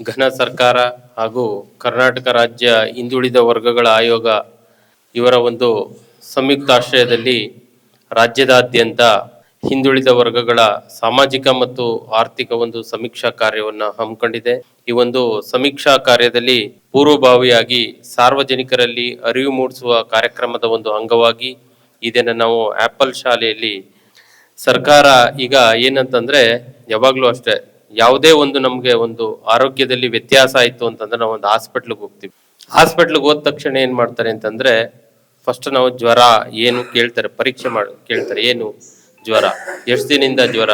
ಘನ ಸರ್ಕಾರ ಹಾಗೂ ಕರ್ನಾಟಕ ರಾಜ್ಯ ಹಿಂದುಳಿದ ವರ್ಗಗಳ ಆಯೋಗ ಇವರ ಒಂದು ಸಂಯುಕ್ತಾಶ್ರಯದಲ್ಲಿ ರಾಜ್ಯದಾದ್ಯಂತ ಹಿಂದುಳಿದ ವರ್ಗಗಳ ಸಾಮಾಜಿಕ ಮತ್ತು ಆರ್ಥಿಕ ಒಂದು ಸಮೀಕ್ಷಾ ಕಾರ್ಯವನ್ನು ಹಮ್ಮಿಕೊಂಡಿದೆ. ಈ ಒಂದು ಸಮೀಕ್ಷಾ ಕಾರ್ಯದಲ್ಲಿ ಪೂರ್ವಭಾವಿಯಾಗಿ ಸಾರ್ವಜನಿಕರಲ್ಲಿ ಅರಿವು ಮೂಡಿಸುವ ಕಾರ್ಯಕ್ರಮದ ಒಂದು ಅಂಗವಾಗಿ ಇದನ್ನು ನಾವು ಆಪಲ್ ಶಾಲೆಯಲ್ಲಿ ಸರ್ಕಾರ ಈಗ ಏನಂತಂದ್ರೆ, ಯಾವಾಗಲೂ ಅಷ್ಟೇ ಯಾವುದೇ ಒಂದು ನಮಗೆ ಒಂದು ಆರೋಗ್ಯದಲ್ಲಿ ವ್ಯತ್ಯಾಸ ಆಯಿತು ಅಂತಂದ್ರೆ ನಾವು ಒಂದು ಹಾಸ್ಪಿಟ್ಲಿಗೆ ಹೋಗ್ತೀವಿ. ಹಾಸ್ಪಿಟ್ಲಿಗೆ ಹೋದ ತಕ್ಷಣ ಏನು ಮಾಡ್ತಾರೆ ಅಂತಂದ್ರೆ ಫಸ್ಟ್ ನಾವು ಜ್ವರ ಏನು ಕೇಳ್ತಾರೆ, ಪರೀಕ್ಷೆ ಮಾಡಿ, ಕೇಳ್ತಾರೆ, ಏನು ಜ್ವರ? ಎಷ್ಟು ದಿನದಿಂದ ಜ್ವರ?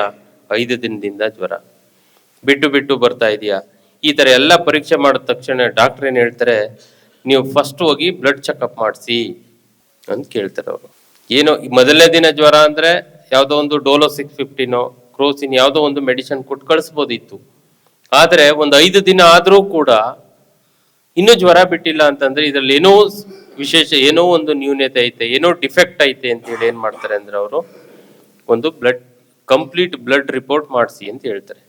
ಐದು ದಿನದಿಂದ ಜ್ವರ. ಬಿಟ್ಟು ಬಿಟ್ಟು ಬರ್ತಾ ಇದೆಯಾ? ಈ ಥರ ಎಲ್ಲ ಪರೀಕ್ಷೆ ಮಾಡಿದ ತಕ್ಷಣ ಡಾಕ್ಟರ್ ಏನು ಹೇಳ್ತಾರೆ, ನೀವು ಫಸ್ಟ್ ಹೋಗಿ ಬ್ಲಡ್ ಚೆಕಪ್ ಮಾಡಿಸಿ ಅಂತ ಕೇಳ್ತಾರೆ ಅವರು. ಏನು ಮೊದಲನೇ ದಿನ ಜ್ವರ ಅಂದ್ರೆ ಯಾವುದೋ ಒಂದು ಡೋಲೋ ಸಿಕ್ಸ್ ಫಿಫ್ಟಿನೋ ಕ್ರೋಸಿನ್ ಯಾವುದೋ ಒಂದು ಮೆಡಿಸಿನ್ ಕೊಟ್ಟು ಕಳಿಸ್ಬೋದಿತ್ತು. ಆದರೆ ಒಂದು ಐದು ದಿನ ಆದರೂ ಕೂಡ ಇನ್ನೂ ಜ್ವರ ಬಿಟ್ಟಿಲ್ಲ ಅಂತಂದ್ರೆ ಇದರಲ್ಲಿ ಏನೋ ವಿಶೇಷ ಏನೋ ಒಂದು ನ್ಯೂನ್ಯತೆ ಐತೆ, ಏನೋ ಡಿಫೆಕ್ಟ್ ಐತೆ ಅಂತ ಹೇಳಿ ಏನ್ ಮಾಡ್ತಾರೆ ಅಂದ್ರೆ ಅವರು ಒಂದು ಬ್ಲಡ್, ಕಂಪ್ಲೀಟ್ ಬ್ಲಡ್ ರಿಪೋರ್ಟ್ ಮಾಡಿಸಿ ಅಂತ ಹೇಳ್ತಾರೆ.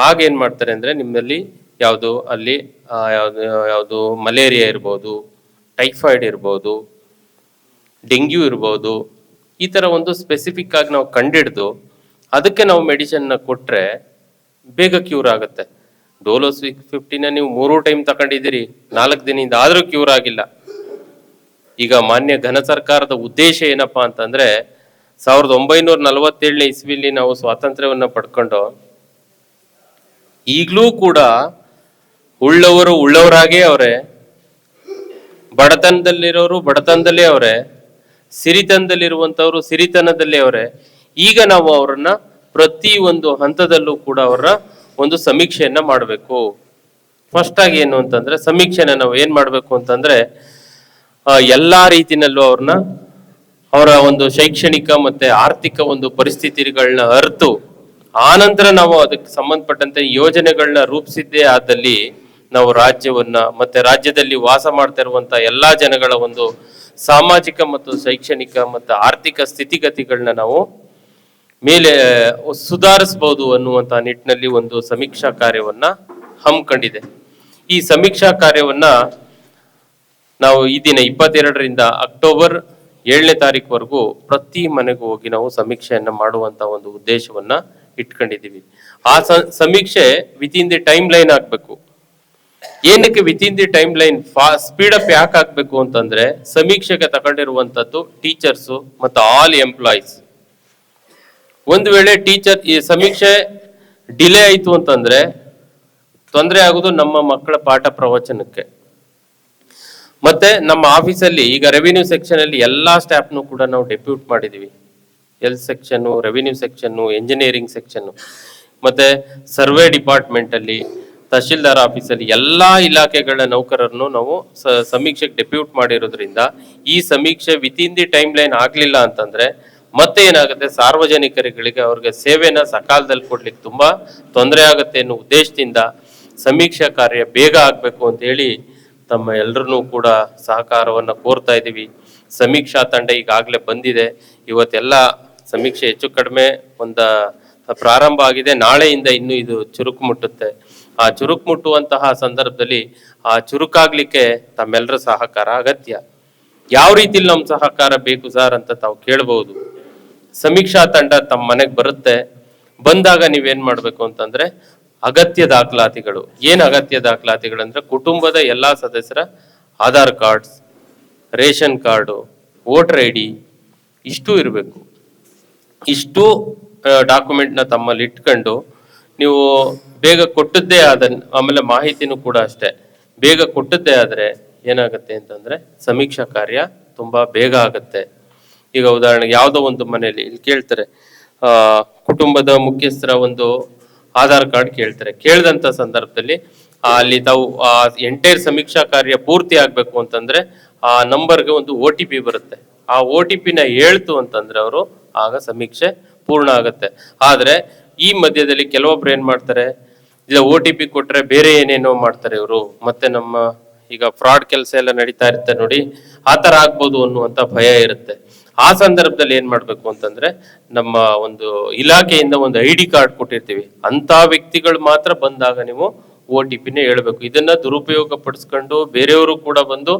ಹಾಗೇನು ಮಾಡ್ತಾರೆ ಅಂದ್ರೆ ನಿಮ್ಮಲ್ಲಿ ಯಾವುದು ಅಲ್ಲಿ ಯಾವ್ದು, ಯಾವುದು ಮಲೇರಿಯಾ ಇರ್ಬೋದು, ಟೈಫಾಯ್ಡ್ ಇರ್ಬೋದು, ಡೆಂಗ್ಯೂ ಇರ್ಬೋದು ಈ ತರ ಒಂದು ಸ್ಪೆಸಿಫಿಕ್ ಆಗಿ ನಾವು ಕಂಡಿಡ್ದು ಅದಕ್ಕೆ ನಾವು ಮೆಡಿಸಿನ್ ಕೊಟ್ರೆ ಬೇಗ ಕ್ಯೂರ್ ಆಗುತ್ತೆ. ಡೋಲೋ ಸಿಕ್ಸ್ ಫಿಫ್ಟಿನ ನೀವು ಮೂರು ಟೈಮ್ ತಗೊಂಡಿದ್ದೀರಿ ನಾಲ್ಕು ದಿನದಿಂದ ಆದ್ರೂ ಕ್ಯೂರ್ ಆಗಿಲ್ಲ. ಈಗ ಮಾನ್ಯ ಘನ ಸರ್ಕಾರದ ಉದ್ದೇಶ ಏನಪ್ಪಾ ಅಂತಂದ್ರೆ, ಸಾವಿರದ ಒಂಬೈನೂರ ನಲವತ್ತೇಳನೇ ಇಸ್ವಿಲಿ ನಾವು ಸ್ವಾತಂತ್ರ್ಯವನ್ನ ಪಡ್ಕೊಂಡು, ಈಗಲೂ ಕೂಡ ಉಳ್ಳವರು ಉಳ್ಳವರಾಗೇ ಅವರೇ. ಬಡತನದಲ್ಲಿರೋರು ಬಡತನದಲ್ಲೇ ಅವರೇ. ಸಿರಿತನದಲ್ಲಿರುವಂತವ್ರು ಸಿರಿತನದಲ್ಲೇ ಅವರೇ. ಈಗ ನಾವು ಅವರನ್ನ ಪ್ರತಿ ಒಂದು ಹಂತದಲ್ಲೂ ಕೂಡ ಅವರ ಒಂದು ಸಮೀಕ್ಷೆಯನ್ನ ಮಾಡಬೇಕು. ಫಸ್ಟ್ ಆಗಿ ಏನು ಅಂತಂದ್ರೆ ಸಮೀಕ್ಷೆನ ನಾವು ಏನ್ ಮಾಡಬೇಕು ಅಂತಂದ್ರೆ ಎಲ್ಲಾ ರೀತಿನಲ್ಲೂ ಅವ್ರನ್ನ ಅವರ ಒಂದು ಶೈಕ್ಷಣಿಕ ಮತ್ತೆ ಆರ್ಥಿಕ ಒಂದು ಪರಿಸ್ಥಿತಿಗಳನ್ನ ಅರ್ತು. ಆನಂತರ ನಾವು ಅದಕ್ಕೆ ಸಂಬಂಧಪಟ್ಟಂತೆ ಯೋಜನೆಗಳನ್ನ ರೂಪಿಸಿದ್ದೇ ಆದಲ್ಲಿ ನಾವು ರಾಜ್ಯವನ್ನ ಮತ್ತೆ ರಾಜ್ಯದಲ್ಲಿ ವಾಸ ಮಾಡ್ತಾ ಇರುವಂತ ಎಲ್ಲಾ ಜನಗಳ ಒಂದು ಸಾಮಾಜಿಕ ಮತ್ತು ಶೈಕ್ಷಣಿಕ ಮತ್ತು ಆರ್ಥಿಕ ಸ್ಥಿತಿಗತಿಗಳನ್ನ ನಾವು ಮೇಲೆ ಸುಧಾರಿಸಬಹುದು ಅನ್ನುವಂತ ನಿಟ್ಟಿನಲ್ಲಿ ಒಂದು ಸಮೀಕ್ಷಾ ಕಾರ್ಯವನ್ನ ಹಮ್ಮಿಕೊಂಡಿದೆ. ಈ ಸಮೀಕ್ಷಾ ಕಾರ್ಯವನ್ನ ನಾವು ಈ ದಿನ ಇಪ್ಪತ್ತೆರಡರಿಂದ ಅಕ್ಟೋಬರ್ ಏಳನೇ ತಾರೀಕುವರೆಗೂ ಪ್ರತಿ ಮನೆಗೂ ಹೋಗಿ ನಾವು ಸಮೀಕ್ಷೆಯನ್ನ ಮಾಡುವಂತ ಒಂದು ಉದ್ದೇಶವನ್ನ ಇಟ್ಕೊಂಡಿದೀವಿ ಆ ಸಮೀಕ್ಷೆ ವಿತ್ ದಿ ಟೈಮ್ ಲೈನ್ ಆಗ್ಬೇಕು. ಏನಕ್ಕೆ within the time line speed up ಯಾಕೆ ಹಾಕ್ಬೇಕು ಅಂತಂದ್ರೆ ಸಮೀಕ್ಷೆಗೆ ತಗೊಂಡಿರುವಂತದ್ದು ಟೀಚರ್ಸು ಮತ್ತು ಆಲ್ ಎಂಪ್ಲಾಯೀಸ್ ಒಂದು ವೇಳೆ ಟೀಚರ್ ಈ ಸಮೀಕ್ಷೆ ಡಿಲೇ ಆಯಿತು ಅಂತಂದ್ರೆ ತೊಂದರೆ ಆಗೋದು ನಮ್ಮ ಮಕ್ಕಳ ಪಾಠ ಪ್ರವಚನಕ್ಕೆ. ಮತ್ತೆ ನಮ್ಮ ಆಫೀಸಲ್ಲಿ ಈಗ ರೆವಿನ್ಯೂ ಸೆಕ್ಷನ್ ಅಲ್ಲಿ ಎಲ್ಲಾ ಸ್ಟಾಫ್ನು ಕೂಡ ನಾವು ಡೆಪ್ಯೂಟ್ ಮಾಡಿದೀವಿ. Health section revenue section engineering section ಮತ್ತೆ ಸರ್ವೆ ಡಿಪಾರ್ಟ್ಮೆಂಟ್ ಅಲ್ಲಿ ತಹಶೀಲ್ದಾರ್ ಆಫೀಸಲ್ಲಿ ಎಲ್ಲಾ ಇಲಾಖೆಗಳ ನೌಕರರನ್ನು ನಾವು ಸಮೀಕ್ಷೆಗೆ ಡೆಪ್ಯೂಟ್ ಮಾಡಿರೋದ್ರಿಂದ ಈ ಸಮೀಕ್ಷೆ within the time line ಆಗ್ಲಿಲ್ಲ ಅಂತಂದ್ರೆ ಮತ್ತೆ ಏನಾಗುತ್ತೆ? ಸಾರ್ವಜನಿಕರಿಗೆ ಅವ್ರಿಗೆ ಸೇವೆನ ಸಕಾಲದಲ್ಲಿ ಕೊಡ್ಲಿಕ್ಕೆ ತುಂಬಾ ತೊಂದರೆ ಆಗುತ್ತೆ ಅನ್ನೋ ಉದ್ದೇಶದಿಂದ ಸಮೀಕ್ಷಾ ಕಾರ್ಯ ಬೇಗ ಆಗ್ಬೇಕು ಅಂತ ಹೇಳಿ ತಮ್ಮ ಎಲ್ಲರನ್ನೂ ಕೂಡ ಸಹಕಾರವನ್ನ ಕೋರ್ತಾ ಇದ್ದೀವಿ. ಸಮೀಕ್ಷಾ ತಂಡ ಈಗಾಗಲೇ ಬಂದಿದೆ. ಇವತ್ತೆಲ್ಲ ಸಮೀಕ್ಷೆ ಹೆಚ್ಚು ಕಡಿಮೆ ಒಂದು ಪ್ರಾರಂಭ ಆಗಿದೆ. ನಾಳೆಯಿಂದ ಇನ್ನು ಇದು ಚುರುಕು ಮುಟ್ಟುತ್ತೆ. ಆ ಚುರುಕು ಮುಟ್ಟುವಂತಹ ಸಂದರ್ಭದಲ್ಲಿ ಆ ಚುರುಕಾಗ್ಲಿಕ್ಕೆ ತಮ್ಮೆಲ್ಲರ ಸಹಕಾರ ಅಗತ್ಯ. ಯಾವ ರೀತಿಲಿ ನಮ್ಮ ಸಹಕಾರ ಬೇಕು ಸರ್ ಅಂತ ತಾವು ಕೇಳಬಹುದು ಸಮೀಕ್ಷಾ ತಂಡ ತಮ್ಮ ಮನೆಗೆ ಬರುತ್ತೆ. ಬಂದಾಗ ನೀವೇನ್ ಮಾಡ್ಬೇಕು ಅಂತಂದ್ರೆ ಅಗತ್ಯ ದಾಖಲಾತಿಗಳು. ಏನ್ ಅಗತ್ಯ ದಾಖಲಾತಿಗಳು ಅಂದ್ರೆ ಕುಟುಂಬದ ಎಲ್ಲಾ ಸದಸ್ಯರ Aadhaar cards, ration card, voter I D ಇಷ್ಟು ಇರಬೇಕು. ಇಷ್ಟು ಡಾಕ್ಯುಮೆಂಟ್ನ ತಮ್ಮಲ್ಲಿ ಇಟ್ಕೊಂಡು ನೀವು ಬೇಗ ಕೊಟ್ಟದ್ದೇ ಆದ ಆಮೇಲೆ ಮಾಹಿತಿನೂ ಕೂಡ ಅಷ್ಟೇ. ಬೇಗ ಕೊಟ್ಟದ್ದೇ ಆದರೆ ಏನಾಗುತ್ತೆ ಅಂತಂದ್ರೆ ಸಮೀಕ್ಷಾ ಕಾರ್ಯ ತುಂಬಾ ಬೇಗ ಆಗುತ್ತೆ. ಈಗ ಉದಾಹರಣೆಗೆ ಯಾವುದೋ ಒಂದು ಮನೆಯಲ್ಲಿ ಇಲ್ಲಿ ಕೇಳ್ತಾರೆ ಕುಟುಂಬದ ಮುಖ್ಯಸ್ಥರ ಒಂದು ಆಧಾರ್ ಕಾರ್ಡ್ ಕೇಳ್ತಾರೆ. ಕೇಳಿದಂತ ಸಂದರ್ಭದಲ್ಲಿ ಅಲ್ಲಿ ತಾವು ಆ ಎಂಟೈರ್ ಸಮೀಕ್ಷಾ ಕಾರ್ಯ ಪೂರ್ತಿ ಆಗ್ಬೇಕು ಅಂತಂದ್ರೆ ಆ ನಂಬರ್ಗೆ ಒಂದು ಒ ಟಿ ಪಿ ಬರುತ್ತೆ. ಆ ಒ ಟಿ ಪಿನ ಹೇಳ್ತು ಅಂತಂದ್ರೆ ಅವರು ಆಗ ಸಮೀಕ್ಷೆ ಪೂರ್ಣ ಆಗುತ್ತೆ. ಆದರೆ ಈ ಮಧ್ಯದಲ್ಲಿ ಕೆಲವೊಬ್ರು ಏನ್ ಮಾಡ್ತಾರೆ ಇಲ್ಲ ಓ ಟಿ ಪಿ ಕೊಟ್ರೆ ಬೇರೆ ಏನೇನೋ ಮಾಡ್ತಾರೆ ಇವರು. ಮತ್ತೆ ನಮ್ಮ ಈಗ ಫ್ರಾಡ್ ಕೆಲಸ ಎಲ್ಲ ನಡೀತಾ ಇರುತ್ತೆ ನೋಡಿ, ಆ ತರ ಆಗ್ಬೋದು ಅನ್ನುವಂತ ಭಯ ಇರುತ್ತೆ. ಆ ಸಂದರ್ಭದಲ್ಲಿ ಏನ್ ಮಾಡ್ಬೇಕು ಅಂತಂದ್ರೆ, ನಮ್ಮ ಒಂದು ಇಲಾಖೆಯಿಂದ ಒಂದು ಐ ಡಿ ಕಾರ್ಡ್ ಕೊಟ್ಟಿರ್ತೀವಿ. ಅಂತ ವ್ಯಕ್ತಿಗಳು ಮಾತ್ರ ಬಂದಾಗ ನೀವು ಓ ಟಿ ಪಿನೇ ಹೇಳ್ಬೇಕು. ಇದನ್ನ ದುರುಪಯೋಗ ಪಡಿಸ್ಕೊಂಡು ಬೇರೆಯವರು ಕೂಡ ಬಂದು,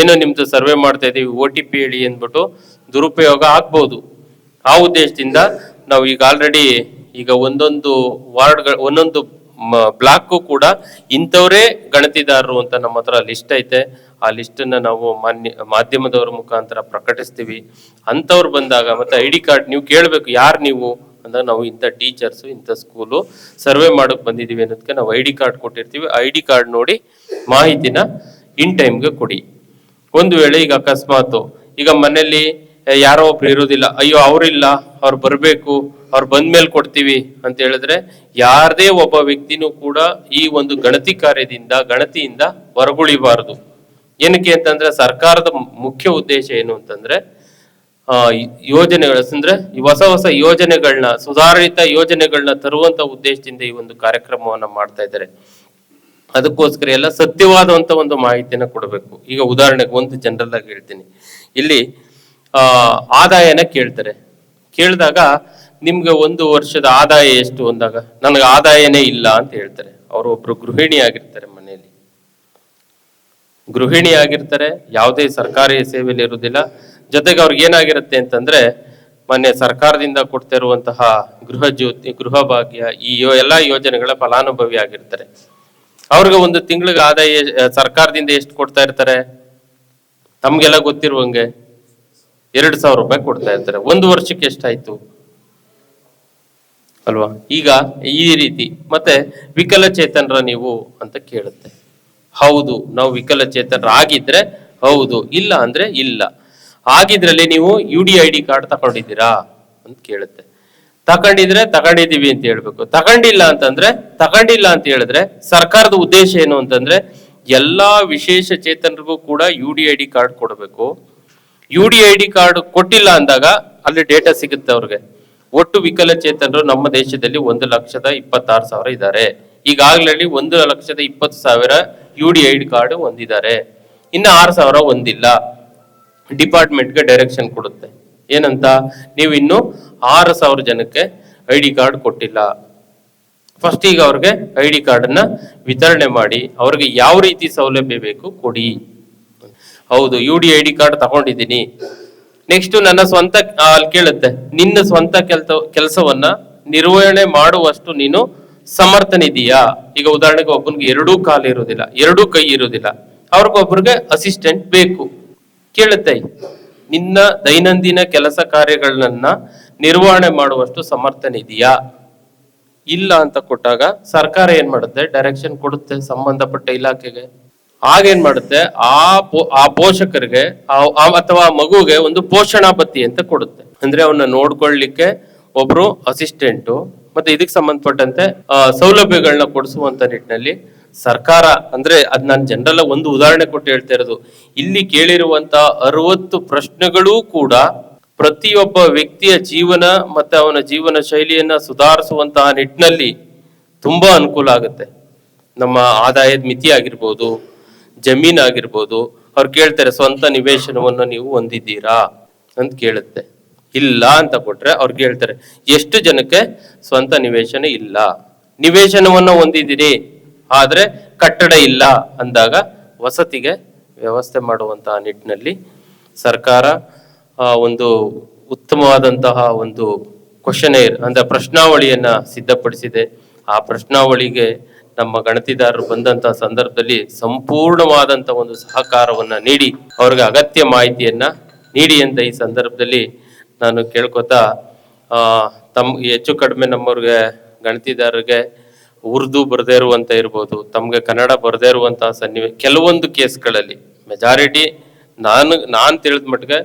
ಏನೋ ನಿಮ್ದು ಸರ್ವೆ ಮಾಡ್ತಾ ಇದೀವಿ ಓ ಟಿ ಪಿ ಹೇಳಿ ಅಂದ್ಬಿಟ್ಟು ದುರುಪಯೋಗ ಆಗ್ಬೋದು. ಆ ಉದ್ದೇಶದಿಂದ ನಾವು ಈಗ ಆಲ್ರೆಡಿ ಈಗ ಒಂದೊಂದು ವಾರ್ಡ್ಗಳ, ಒಂದೊಂದು ಬ್ಲಾಕ್ ಕೂಡ ಇಂಥವರೇ ಗಣತಿದಾರರು ಅಂತ ನಮ್ಮ ಹತ್ರ ಲಿಸ್ಟ್ ಐತೆ. ಆ ಲಿಸ್ಟ್ ಅನ್ನ ನಾವು ಮಾನ್ಯ, ಮಾಧ್ಯಮದವರ ಮುಖಾಂತರ ಪ್ರಕಟಿಸ್ತೀವಿ. ಅಂಥವ್ರು ಬಂದಾಗ ಮತ್ತೆ ಐ ಡಿ ಕಾರ್ಡ್ ನೀವು ಕೇಳಬೇಕು ಯಾರು ನೀವು ಅಂದಾಗ ನಾವು ಇಂಥ ಟೀಚರ್ಸು, ಇಂಥ ಸ್ಕೂಲು ಸರ್ವೆ ಮಾಡಕ್ ಬಂದಿದ್ದೀವಿ ಅನ್ನೋದಕ್ಕೆ ನಾವು ಐ ಡಿ ಕಾರ್ಡ್ ಕೊಟ್ಟಿರ್ತೀವಿ. ಐ ಡಿ ಕಾರ್ಡ್ ನೋಡಿ ಮಾಹಿತಿನ ಇನ್ ಟೈಮ್ಗೆ ಕೊಡಿ. ಒಂದು ವೇಳೆ ಈಗ ಅಕಸ್ಮಾತ್ ಈಗ ಮನೆಯಲ್ಲಿ ಯಾರೋ ಒಬ್ರು ಇರೋದಿಲ್ಲ. ಅಯ್ಯೋ, ಅವರಿಲ್ಲ. ಅವ್ರು ಬರಬೇಕು. ಅವ್ರು ಬಂದ್ಮೇಲೆ ಕೊಡ್ತೀವಿ ಅಂತ ಹೇಳಿದ್ರೆ ಯಾರದೇ ಒಬ್ಬ ವ್ಯಕ್ತಿನೂ ಕೂಡ ಈ ಒಂದು ಗಣತಿ ಕಾರ್ಯದಿಂದ, ಗಣತಿಯಿಂದ ಹೊರಗುಳಿಬಾರದು. ಏನಕ್ಕೆ ಅಂತಂದ್ರೆ ಸರ್ಕಾರದ ಮುಖ್ಯ ಉದ್ದೇಶ ಏನು ಅಂತಂದ್ರೆ, ಆ ಯೋಜನೆಗಳು, ಅಂದ್ರೆ ಹೊಸ ಹೊಸ ಯೋಜನೆಗಳನ್ನ ಸುಧಾರಿತ ಯೋಜನೆಗಳನ್ನ ತರುವಂತ ಉದ್ದೇಶದಿಂದ ಈ ಒಂದು ಕಾರ್ಯಕ್ರಮವನ್ನ ಮಾಡ್ತಾ ಇದ್ದಾರೆ. ಅದಕ್ಕೋಸ್ಕರ ಎಲ್ಲ ಸತ್ಯವಾದಂತ ಒಂದು ಮಾಹಿತಿನ ಕೊಡಬೇಕು. ಈಗ ಉದಾಹರಣೆಗೆ ಒಂದು ಜನರಲ್ ಆಗಿ ಹೇಳ್ತೀನಿ. ಇಲ್ಲಿ ಆದಾಯನ ಕೇಳ್ತಾರೆ. ಕೇಳಿದಾಗ ನಿಮ್ಗೆ ಒಂದು ವರ್ಷದ ಆದಾಯ ಎಷ್ಟು ಅಂದಾಗ, ನನಗೆ ಆದಾಯನೇ ಇಲ್ಲ ಅಂತ ಹೇಳ್ತಾರೆ. ಅವರು ಒಬ್ರು ಗೃಹಿಣಿ ಆಗಿರ್ತಾರೆ ಮನೆಯಲ್ಲಿ. ಗೃಹಿಣಿ ಆಗಿರ್ತಾರೆ ಯಾವುದೇ ಸರ್ಕಾರಿ ಸೇವೆಯಲ್ಲಿ ಇರುವುದಿಲ್ಲ. ಜೊತೆಗೆ ಅವ್ರಿಗೆ ಏನಾಗಿರುತ್ತೆ ಅಂತಂದ್ರೆ, ಮೊನ್ನೆ ಸರ್ಕಾರದಿಂದ ಕೊಡ್ತಾ ಇರುವಂತಹ ಗೃಹ ಜ್ಯೋತಿ, ಗೃಹ ಭಾಗ್ಯ, ಈ ಎಲ್ಲ ಯೋಜನೆಗಳ ಫಲಾನುಭವಿ ಆಗಿರ್ತಾರೆ. ಅವ್ರಿಗೆ ಒಂದು ತಿಂಗಳಿಗೆ ಆದಾಯ, ಸರ್ಕಾರದಿಂದ ಎಷ್ಟು ಕೊಡ್ತಾ ಇರ್ತಾರೆ? ತಮ್ಗೆಲ್ಲ ಗೊತ್ತಿರುವಂಗೆ. ಎರಡು ಸಾವಿರ ರೂಪಾಯಿ ಕೊಡ್ತಾ ಇರ್ತಾರೆ ಒಂದು ವರ್ಷಕ್ಕೆ ಎಷ್ಟಾಯ್ತು? ಅಲ್ವಾ? ಈಗ ಈ ರೀತಿ. ಮತ್ತೆ ವಿಕಲಚೇತನರ ನೀವು ಅಂತ ಕೇಳುತ್ತೆ. ಹೌದು, ನಾವು ವಿಕಲಚೇತನರ ಆಗಿದ್ರೆ ಹೌದು, ಇಲ್ಲ ಅಂದ್ರೆ ಇಲ್ಲ. ಆಗಿದ್ರಲ್ಲಿ ನೀವು U D I D card ತಗೊಂಡಿದ್ದೀರಾ ಅಂತ ಕೇಳುತ್ತೆ. ತಗೊಂಡಿದ್ರೆ ತಗೊಂಡಿದ್ದೀವಿ ಅಂತ ಹೇಳ್ಬೇಕು. ತಗೊಂಡಿಲ್ಲ ಅಂತಂದ್ರೆ, ತಗೊಂಡಿಲ್ಲ ಅಂತ ಹೇಳಿದ್ರೆ ಸರ್ಕಾರದ ಉದ್ದೇಶ ಏನು ಅಂತಂದ್ರೆ, ಎಲ್ಲಾ ವಿಶೇಷ ಚೇತನರಿಗೂ ಕೂಡ U D I D card ಕೊಡಬೇಕು. U D I D card ಕೊಟ್ಟಿಲ್ಲ ಅಂದಾಗ ಅಲ್ಲಿ ಡೇಟಾ ಸಿಗುತ್ತೆ ಅವ್ರಿಗೆ. ಒಟ್ಟು ವಿಕಲಚೇತನರು ನಮ್ಮ ದೇಶದಲ್ಲಿ ಒಂದು ಲಕ್ಷದ ಇಪ್ಪತ್ತಾರು ಸಾವಿರ ಇದ್ದಾರೆ. ಈಗಾಗಲೇ ಒಂದು ಲಕ್ಷದ ಇಪ್ಪತ್ತು ಸಾವಿರ U D I D card ಹೊಂದಿದ್ದಾರೆ. ಇನ್ನು ಆರು ಸಾವಿರ ಹೊಂದಿಲ್ಲ ಡಿಪಾರ್ಟ್ಮೆಂಟ್ಗೆ ಡೈರೆಕ್ಷನ್ ಕೊಡುತ್ತೆ. ಏನಂತ? ನೀವು ಇನ್ನು ಆರು ಸಾವಿರ ಜನಕ್ಕೆ ಐ ಡಿ ಕಾರ್ಡ್ ಕೊಟ್ಟಿಲ್ಲ. ಫಸ್ಟ್ ಈಗ ಅವ್ರಿಗೆ ಐ ಡಿ ಕಾರ್ಡನ್ನ ವಿತರಣೆ ಮಾಡಿ, ಅವ್ರಿಗೆ ಯಾವ ರೀತಿ ಸೌಲಭ್ಯ ಬೇಕು ಕೊಡಿ. ಹೌದು U D I D card ತಗೊಂಡಿದ್ದೀನಿ. ನೆಕ್ಸ್ಟ್ ನನ್ನ ಸ್ವಂತ ಅಲ್ಲಿ ಕೇಳುತ್ತೆ, ನಿನ್ನ ಸ್ವಂತ ಕೆಲಸ ಕೆಲಸವನ್ನ ನಿರ್ವಹಣೆ ಮಾಡುವಷ್ಟು ನೀನು ಸಮರ್ಥನಿದೀಯಾ ಈಗ ಉದಾಹರಣೆಗೆ ಒಬ್ಬನಿಗೆ ಎರಡೂ ಕಾಲು ಇರುವುದಿಲ್ಲ, ಎರಡೂ ಕೈ ಇರುವುದಿಲ್ಲ, ಅವ್ರಿಗೊಬ್ರಿಗೆ ಅಸಿಸ್ಟೆಂಟ್ ಬೇಕು. ಕೇಳುತ್ತೆ, ನಿನ್ನ ದೈನಂದಿನ ಕೆಲಸ ಕಾರ್ಯಗಳನ್ನ ನಿರ್ವಹಣೆ ಮಾಡುವಷ್ಟು ಸಮರ್ಥನಿದೆಯಾ ಇಲ್ಲ ಅಂತ ಕೊಟ್ಟಾಗ ಸರ್ಕಾರ ಏನ್ ಮಾಡುತ್ತೆ? ಡೈರೆಕ್ಷನ್ ಕೊಡುತ್ತೆ ಸಂಬಂಧಪಟ್ಟ ಇಲಾಖೆಗೆ. ಆಗೇನ್ ಮಾಡುತ್ತೆ? ಆ ಆ ಪೋಷಕರಿಗೆ ಅಥವಾ ಮಗುಗೆ ಒಂದು ಪೋಷಣಾ ಭತ್ತಿ ಅಂತ ಕೊಡುತ್ತೆ. ಅಂದ್ರೆ ಅವನ್ನ ನೋಡ್ಕೊಳ್ಳಿಕ್ಕೆ ಒಬ್ರು ಅಸಿಸ್ಟೆಂಟು, ಮತ್ತೆ ಇದಕ್ಕೆ ಸಂಬಂಧಪಟ್ಟಂತೆ ಸೌಲಭ್ಯಗಳನ್ನ ಕೊಡಿಸುವಂತ ನಿಟ್ಟಿನಲ್ಲಿ ಸರ್ಕಾರ, ಅಂದ್ರೆ ಅದ್ ನಾನು ಜನರಲ್ಲ ಒಂದು ಉದಾಹರಣೆ ಕೊಟ್ಟು ಹೇಳ್ತಾ ಇರೋದು. ಇಲ್ಲಿ ಕೇಳಿರುವಂತ ಅರವತ್ತು ಪ್ರಶ್ನೆಗಳೂ ಕೂಡ ಪ್ರತಿಯೊಬ್ಬ ವ್ಯಕ್ತಿಯ ಜೀವನ ಮತ್ತೆ ಅವನ ಜೀವನ ಶೈಲಿಯನ್ನ ಸುಧಾರಿಸುವಂತಹ ನಿಟ್ಟಿನಲ್ಲಿ ತುಂಬಾ ಅನುಕೂಲ ಆಗುತ್ತೆ. ನಮ್ಮ ಆದಾಯದ ಮಿತಿ ಆಗಿರ್ಬೋದು ಜಮೀನ್ ಆಗಿರ್ಬೋದು ಅವ್ರು ಕೇಳ್ತಾರೆ, ಸ್ವಂತ ನಿವೇಶನವನ್ನು ನೀವು ಹೊಂದಿದ್ದೀರಾ? ಅಂತ ಕೇಳುತ್ತೆ. ಇಲ್ಲ ಅಂತ ಕೊಟ್ರೆ ಅವ್ರು ಕೇಳ್ತಾರೆ, ಎಷ್ಟು ಜನಕ್ಕೆ ಸ್ವಂತ ನಿವೇಶನ ಇಲ್ಲ? ನಿವೇಶನವನ್ನು ಹೊಂದಿದ್ದೀರಿ ಆದ್ರೆ ಕಟ್ಟಡ ಇಲ್ಲ, ಅಂದಾಗ ವಸತಿಗೆ ವ್ಯವಸ್ಥೆ ಮಾಡುವಂತಹ ನಿಟ್ಟಿನಲ್ಲಿ ಸರ್ಕಾರ ಒಂದು ಉತ್ತಮವಾದಂತಹ ಒಂದು ಕ್ವಶನೇರ್ ಅಂದ್ರೆ ಪ್ರಶ್ನಾವಳಿಯನ್ನ ಸಿದ್ಧಪಡಿಸಿದೆ. ಆ ಪ್ರಶ್ನಾವಳಿಗೆ ನಮ್ಮ ಗಣತಿದಾರರು ಬಂದಂತಹ ಸಂದರ್ಭದಲ್ಲಿ ಸಂಪೂರ್ಣವಾದಂತ ಒಂದು ಸಹಕಾರವನ್ನ ನೀಡಿ ಅವ್ರಿಗೆ ಅಗತ್ಯ ಮಾಹಿತಿಯನ್ನ ನೀಡಿ ಅಂತ ಈ ಸಂದರ್ಭದಲ್ಲಿ ನಾನು ಕೇಳ್ಕೊತಾ ತಮ್, ಹೆಚ್ಚು ಕಡಿಮೆ ನಮ್ಮವ್ರಿಗೆ ಗಣತಿದಾರರಿಗೆ ಉರ್ದು ಬರದೇ ಇರುವಂತ ಇರ್ಬೋದು, ತಮ್ಗೆ ಕನ್ನಡ ಬರದೇ ಇರುವಂತಹ ಸನ್ನಿವೇಶ ಕೆಲವೊಂದು ಕೇಸ್ಗಳಲ್ಲಿ ಮೆಜಾರಿಟಿ ನಾನು, ನಾನ್ ತಿಳಿದ ಮಟ್ಟಿಗೆ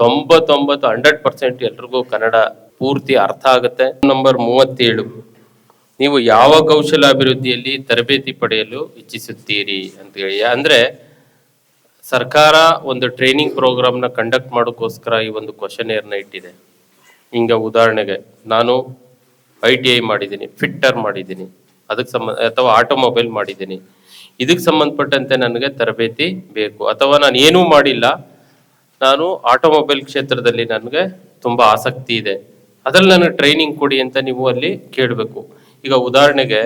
ತೊಂಬತ್ತೊಂಬತ್ತು ಹಂಡ್ರೆಡ್ ಪರ್ಸೆಂಟ್ ಎಲ್ರಿಗೂ ಕನ್ನಡ ಪೂರ್ತಿ ಅರ್ಥ ಆಗುತ್ತೆ. ನಂಬರ್ ಮೂವತ್ತೇಳು ನೀವು ಯಾವ ಕೌಶಲಾಭಿವೃದ್ಧಿಯಲ್ಲಿ ತರಬೇತಿ ಪಡೆಯಲು ಇಚ್ಛಿಸುತ್ತೀರಿ ಅಂತ ಹೇಳಿ. ಅಂದ್ರೆ ಸರ್ಕಾರ ಒಂದು ಟ್ರೈನಿಂಗ್ ಪ್ರೋಗ್ರಾಮ್ನ ಕಂಡಕ್ಟ್ ಮಾಡೋಕ್ಕೋಸ್ಕರ ಈ ಒಂದು ಕ್ವಶನೇರ್ನ ಇಟ್ಟಿದೆ. ಹಿಂಗ ಉದಾಹರಣೆಗೆ, ನಾನು ಐ ಟಿ ಐ ಮಾಡಿದ್ದೀನಿ ಫಿಟ್ಟರ್ ಮಾಡಿದ್ದೀನಿ, ಅದಕ್ಕೆ ಸಂಬಂಧ ಅಥವಾ ಆಟೋಮೊಬೈಲ್ ಮಾಡಿದ್ದೀನಿ. ಇದಕ್ಕೆ ಸಂಬಂಧಪಟ್ಟಂತೆ ನನಗೆ ತರಬೇತಿ ಬೇಕು. ಅಥವಾ ನಾನು ಏನೂ ಮಾಡಿಲ್ಲ, ನಾನು ಆಟೋಮೊಬೈಲ್ ಕ್ಷೇತ್ರದಲ್ಲಿ ನನಗೆ ತುಂಬ ಆಸಕ್ತಿ ಇದೆ. ಅದರಲ್ಲಿ ನನಗೆ ಟ್ರೈನಿಂಗ್ ಕೊಡಿ ಅಂತ ನೀವು ಅಲ್ಲಿ ಕೇಳಬೇಕು. ಈಗ ಉದಾಹರಣೆಗೆ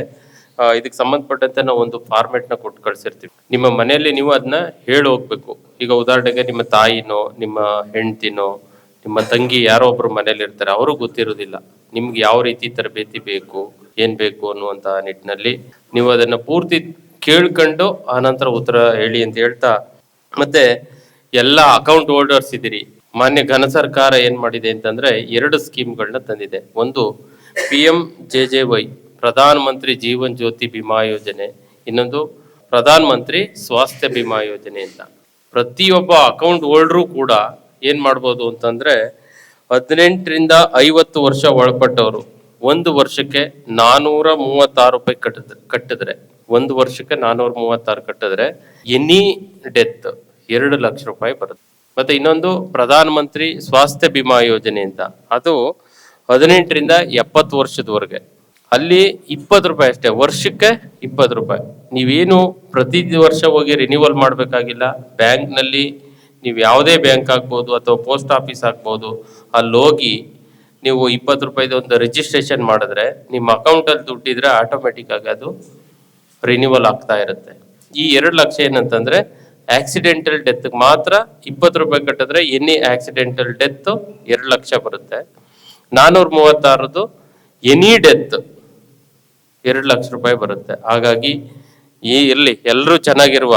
ಇದಕ್ಕೆ ಸಂಬಂಧಪಟ್ಟಂತೆ ನಾವು ಒಂದು ಫಾರ್ಮೆಟ್ನ ಕೊಟ್ಟು ಕಳಿಸಿರ್ತೀವಿ. ನಿಮ್ಮ ಮನೆಯಲ್ಲಿ ನೀವು ಅದನ್ನ ಹೇಳಿ ಹೋಗ್ಬೇಕು. ಈಗ ಉದಾಹರಣೆಗೆ ನಿಮ್ಮ ತಾಯಿನೋ, ನಿಮ್ಮ ಹೆಂಡತಿನೋ, ನಿಮ್ಮ ತಂಗಿ ಯಾರೋ ಒಬ್ರು ಮನೇಲಿ ಇರ್ತಾರೆ, ಅವರು ಗೊತ್ತಿರೋದಿಲ್ಲ. ನಿಮ್ಗೆ ಯಾವ ರೀತಿ ತರಬೇತಿ ಬೇಕು, ಏನ್ ಬೇಕು ಅನ್ನುವಂತ ನಿಟ್ಟಿನಲ್ಲಿ ನೀವು ಅದನ್ನ ಪೂರ್ತಿ ಕೇಳ್ಕೊಂಡು ಆನಂತರ ಉತ್ತರ ಹೇಳಿ ಅಂತ ಹೇಳ್ತಾ, ಮತ್ತೆ ಎಲ್ಲ ಅಕೌಂಟ್ ಹೋಲ್ಡರ್ಸ್ ಇದ್ದೀರಿ. ಮಾನ್ಯ ಘನ ಸರ್ಕಾರ ಏನ್ ಮಾಡಿದೆ ಅಂತಂದ್ರೆ ಎರಡು ಸ್ಕೀಮ್ಗಳನ್ನ ತಂದಿದೆ. ಒಂದು P M J J Y Pradhan Mantri Jeevan Jyoti Bima ಯೋಜನೆ, ಇನ್ನೊಂದು ಪ್ರಧಾನ ಮಂತ್ರಿ ಸ್ವಾಸ್ಥ್ಯ ಬಿಮಾ ಯೋಜನೆ ಅಂತ. ಪ್ರತಿಯೊಬ್ಬ ಅಕೌಂಟ್ ಹೋಲ್ಡ್ರು ಕೂಡ ಏನ್ ಮಾಡ್ಬೋದು ಅಂತಂದ್ರೆ ಹದಿನೆಂಟರಿಂದ ಐವತ್ತು ವರ್ಷ ಒಳಪಟ್ಟವರು. ಒಂದು ವರ್ಷಕ್ಕೆ ನಾನೂರ ಮೂವತ್ತಾರು ರೂಪಾಯಿ ಕಟ್ಟಿದ್ರೆ ಕಟ್ಟಿದ್ರೆ. ಒಂದು ವರ್ಷಕ್ಕೆ ನಾನೂರ ಮೂವತ್ತಾರು ಕಟ್ಟಿದ್ರೆ ಎನಿ ಡೆತ್ ಎರಡು ಲಕ್ಷ ರೂಪಾಯಿ ಬರುತ್ತೆ. ಮತ್ತೆ ಇನ್ನೊಂದು ಪ್ರಧಾನ ಮಂತ್ರಿ ಸ್ವಾಸ್ಥ್ಯ ಬಿಮಾ ಯೋಜನೆ ಅಂತ. ಅದು ಹದಿನೆಂಟರಿಂದ ಎಪ್ಪತ್ತು ವರ್ಷದವರೆಗೆ. ಅಲ್ಲಿ ಇಪ್ಪತ್ತು ರೂಪಾಯಿ ಅಷ್ಟೇ, ವರ್ಷಕ್ಕೆ ಇಪ್ಪತ್ತು ರೂಪಾಯಿ. ನೀವೇನು ಪ್ರತಿ ವರ್ಷ ಹೋಗಿ ರಿನ್ಯೂವಲ್ ಮಾಡಬೇಕಾಗಿಲ್ಲ. ಬ್ಯಾಂಕ್ನಲ್ಲಿ ನೀವು ಯಾವುದೇ ಬ್ಯಾಂಕ್ ಆಗ್ಬೋದು ಅಥವಾ ಪೋಸ್ಟ್ ಆಫೀಸ್ ಆಗ್ಬೋದು, ಅಲ್ಲಿ ಹೋಗಿ ನೀವು ಇಪ್ಪತ್ತು ರೂಪಾಯಿದು ಒಂದು ರಿಜಿಸ್ಟ್ರೇಷನ್ ಮಾಡಿದ್ರೆ ನಿಮ್ಮ ಅಕೌಂಟಲ್ಲಿ ದುಡ್ಡಿದ್ರೆ ಆಟೋಮೆಟಿಕ್ ಆಗಿ ಅದು ರಿನ್ಯೂವಲ್ ಆಗ್ತಾ ಇರುತ್ತೆ. ಈ ಎರಡು ಲಕ್ಷ ಏನಂತಂದ್ರೆ ಆಕ್ಸಿಡೆಂಟಲ್ ಡೆತ್ ಮಾತ್ರ ಇಪ್ಪತ್ತು ರೂಪಾಯಿ ಕಟ್ಟಿದ್ರೆ ಎನಿ ಆಕ್ಸಿಡೆಂಟಲ್ ಡೆತ್ ಎರಡು ಲಕ್ಷ ಬರುತ್ತೆ. ನಾನ್ನೂರ ಮೂವತ್ತಾರದು ಎನಿ ಡೆತ್ ಎರಡು ಲಕ್ಷ ರೂಪಾಯಿ ಬರುತ್ತೆ. ಹಾಗಾಗಿ ಈ ಇಲ್ಲಿ ಎಲ್ಲರೂ ಚೆನ್ನಾಗಿರುವ